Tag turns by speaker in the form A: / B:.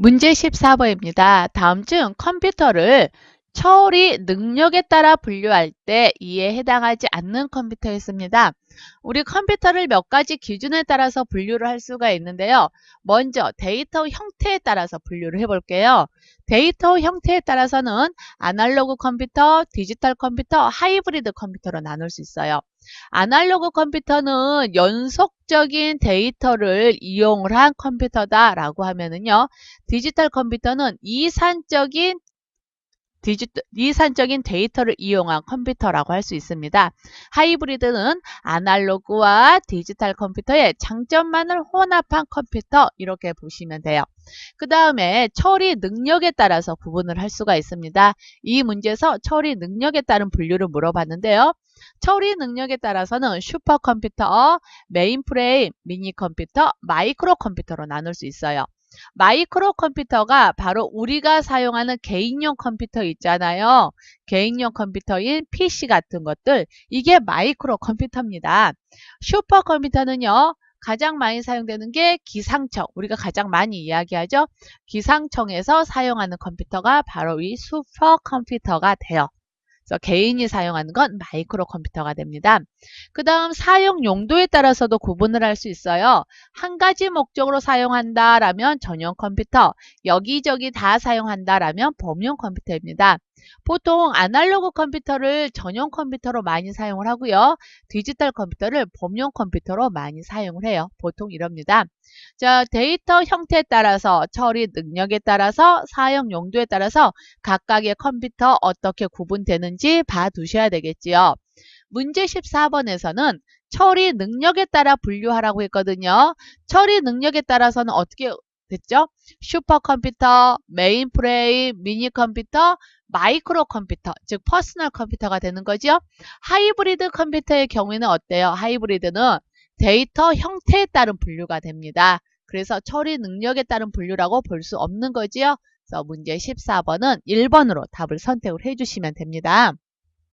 A: 문제 14번입니다. 다음 중 컴퓨터를 처리 능력에 따라 분류할 때 이에 해당하지 않는 컴퓨터였습니다. 우리 컴퓨터를 몇 가지 기준에 따라서 분류를 할 수가 있는데요. 먼저 데이터 형태에 따라서 분류를 해볼게요. 데이터 형태에 따라서는 아날로그 컴퓨터, 디지털 컴퓨터, 하이브리드 컴퓨터로 나눌 수 있어요. 아날로그 컴퓨터는 연속적인 데이터를 이용을 한 컴퓨터다라고 하면은요. 디지털 컴퓨터는 이산적인 디지털, 이산적인 데이터를 이용한 컴퓨터라고 할 수 있습니다. 하이브리드는 아날로그와 디지털 컴퓨터의 장점만을 혼합한 컴퓨터 이렇게 보시면 돼요. 그 다음에 처리 능력에 따라서 구분을 할 수가 있습니다. 이 문제에서 처리 능력에 따른 분류를 물어봤는데요. 처리 능력에 따라서는 슈퍼컴퓨터, 메인프레임, 미니컴퓨터, 마이크로 컴퓨터로 나눌 수 있어요. 마이크로 컴퓨터가 바로 우리가 사용하는 개인용 컴퓨터 있잖아요. 개인용 컴퓨터인 PC 같은 것들 이게 마이크로 컴퓨터입니다. 슈퍼 컴퓨터는요. 가장 많이 사용되는 게 기상청, 우리가 가장 많이 이야기하죠. 기상청에서 사용하는 컴퓨터가 바로 이 슈퍼 컴퓨터가 돼요. 그래서 개인이 사용하는 건 마이크로 컴퓨터가 됩니다. 그 다음 사용 용도에 따라서도 구분을 할 수 있어요. 한 가지 목적으로 사용한다라면 전용 컴퓨터, 여기저기 다 사용한다라면 범용 컴퓨터입니다. 보통 아날로그 컴퓨터를 전용 컴퓨터로 많이 사용을 하고요. 디지털 컴퓨터를 범용 컴퓨터로 많이 사용을 해요. 보통 이럽니다. 자, 데이터 형태에 따라서 처리 능력에 따라서 사용 용도에 따라서 각각의 컴퓨터 어떻게 구분되는지 봐두셔야 되겠지요. 문제 14번에서는 처리 능력에 따라 분류하라고 했거든요. 처리 능력에 따라서는 어떻게 됐죠? 슈퍼컴퓨터, 메인프레임, 미니컴퓨터, 마이크로 컴퓨터, 즉 퍼스널 컴퓨터가 되는 거죠. 하이브리드 컴퓨터의 경우에는 어때요? 하이브리드는 데이터 형태에 따른 분류가 됩니다. 그래서 처리 능력에 따른 분류라고 볼 수 없는 거지요. 그래서 문제 14번은 1번으로 답을 선택을 해주시면 됩니다.